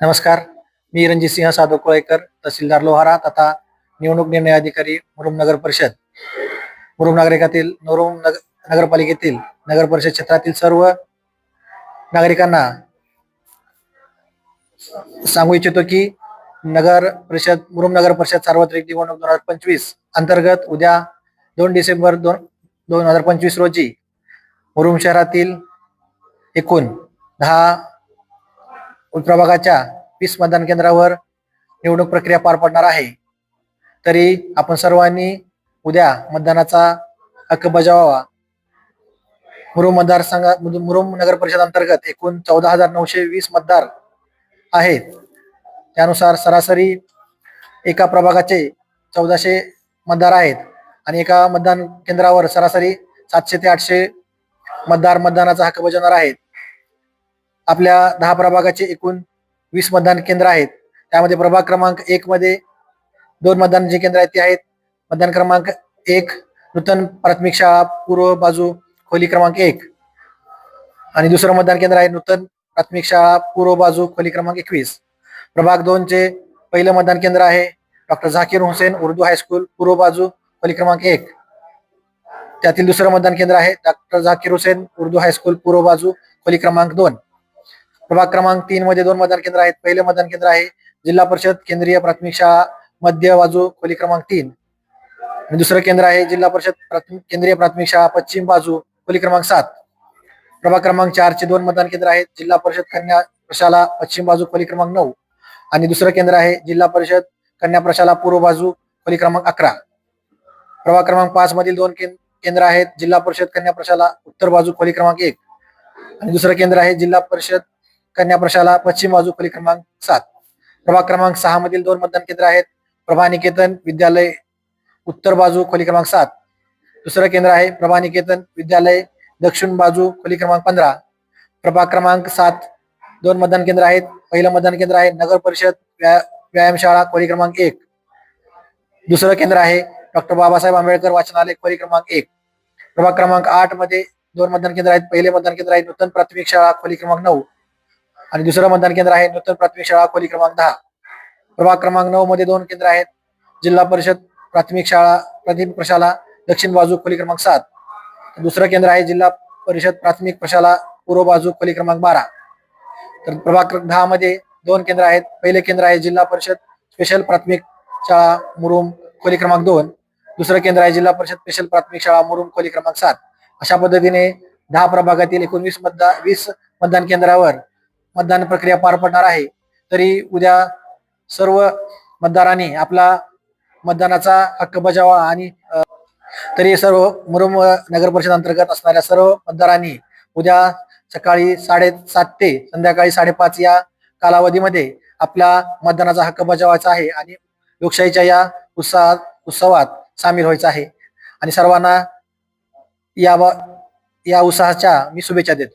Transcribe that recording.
नमस्कार. मी रणजित सिंह साधू कोळेकर तहसीलदार लोहारा तथा निवडणूक निर्णय अधिकारी मुरुम नगर परिषद. मुरुम नागरिकातील मुरुम नग नगरपालिकेतील नगर परिषद क्षेत्रातील सर्व नागरिकांना सांगू इच्छितो की नगर परिषद मुरुम नगर परिषद सार्वत्रिक निवडणूक दोन हजार पंचवीस अंतर्गत उद्या दोन डिसेंबर दोन दोन हजार पंचवीस रोजी मुरुम शहरातील एकूण दहा प्रभागाच्या वीस मतदान केंद्रावर निवडणूक प्रक्रिया पार पडणार आहे. तरी आपण सर्वांनी उद्या मतदानाचा हक्क बजावावा. मुरुम मतदारसंघ मुरुम नगर परिषद अंतर्गत एकूण चौदा हजार नऊशे वीस मतदार आहेत. त्यानुसार सरासरी एका प्रभागाचे चौदाशे मतदार आहेत आणि एका मतदान केंद्रावर सरासरी सातशे ते आठशे मतदार मतदानाचा हक्क बजावणार आहेत. आपल्या दहा प्रभागाचे एकूण वीस मतदान केंद्र आहेत. त्यामध्ये प्रभाग क्रमांक एक मध्ये दोन मतदान जे केंद्र आहेत ते आहेत. मतदान क्रमांक एक नूतन प्राथमिक शाळा पूर्व बाजू खोली क्रमांक एक. आणि दुसरं मतदान केंद्र आहे नूतन प्राथमिक शाळा पूर्व बाजू खोली क्रमांक एकवीस. प्रभाग दोनचे पहिलं मतदान केंद्र आहे doctor Zakir Hussain Urdu high school पूर्व बाजू खोली क्रमांक एक. त्यातील दुसरं मतदान केंद्र आहे doctor Zakir Hussain Urdu high school पूर्व बाजू खोली क्रमांक दोन. प्रभाग क्रमांक तीन मध्ये दोन मतदान केंद्र आहेत. पहिले मतदान केंद्र आहे जिल्हा परिषद केंद्रीय प्राथमिक शाळा मध्य बाजू खोली क्रमांक तीन. दुसरं केंद्र आहे जिल्हा परिषद केंद्रीय प्राथमिक शाळा पश्चिम बाजू खोली क्रमांक सात. प्रभाग क्रमांक चार चे दोन मतदान केंद्र आहेत. जिल्हा परिषद कन्या प्रशाला पश्चिम बाजू खोली क्रमांक नऊ. आणि दुसरं केंद्र आहे जिल्हा परिषद कन्या प्रशाला पूर्व बाजू खोली क्रमांक अकरा. प्रभाग क्रमांक पाच मधील दोन केंद्र आहेत जिल्हा परिषद कन्या प्रशाला उत्तर बाजू खोली क्रमांक एक. आणि दुसरं केंद्र आहे जिल्हा परिषद कन्या प्रशाला पश्चिम बाजू खोली क्रमांक सात. प्रभाग क्रमांक सहा मधील दोन मतदान केंद्र आहेत. प्रभानिकेतन विद्यालय उत्तर बाजू खोली क्रमांक सात. दुसरं केंद्र आहे प्रभानिकेतन विद्यालय दक्षिण बाजू खोली क्रमांक पंधरा. प्रभाग क्रमांक सात. दोन मतदान केंद्र आहेत. पहिलं मतदान केंद्र आहे नगर परिषद व्या- व्यायामशाळा खोली क्रमांक एक. दुसरं केंद्र आहे डॉक्टर बाबासाहेब आंबेडकर वाचनालय खोली क्रमांक एक. प्रभाग क्रमांक आठमध्ये दोन मतदान केंद्र आहेत. पहिले मतदान केंद्र आहे नूतन प्राथमिक शाळा खोली क्रमांक नऊ. आणि दुसरं मतदान केंद्र आहे नूतन प्राथमिक शाळा खोली क्रमांक दहा. प्रभाग क्रमांक नऊ मध्ये दोन केंद्र आहेत. जिल्हा परिषद प्राथमिक शाळा प्राथमिक प्रशाला दक्षिण बाजू खोली क्रमांक सात. दुसरं केंद्र आहे जिल्हा परिषद प्राथमिक प्रशाला पूर्व बाजू खोली क्रमांक बारा. तर प्रभाग दहा मध्ये दोन केंद्र आहेत. पहिले केंद्र आहे जिल्हा परिषद स्पेशल प्राथमिक शाळा मुरुम खोली क्रमांक दोन. दुसरं केंद्र आहे जिल्हा परिषद स्पेशल प्राथमिक शाळा मुरुम खोली क्रमांक सात. अशा पद्धतीने दहा प्रभागातील एकूण वीस मतदान वीस मतदान केंद्रावर मतदान प्रक्रिया पार पडणार आहे. तरी उद्या सर्व मतदारांनी आपला मतदानाचा हक्क बजावा आणि तरी सर्व मुरुम नगर परिषद अंतर्गत असणाऱ्या सर्व मतदारांनी उद्या सकाळी साडेसात ते संध्याकाळी साडेपाच या कालावधीमध्ये आपल्या मतदानाचा हक्क बजावायचा आहे आणि लोकशाहीच्या या उत्साहात उत्सवात सामील व्हायचं आहे. आणि सर्वांना या या उत्साहाच्या मी शुभेच्छा देतो.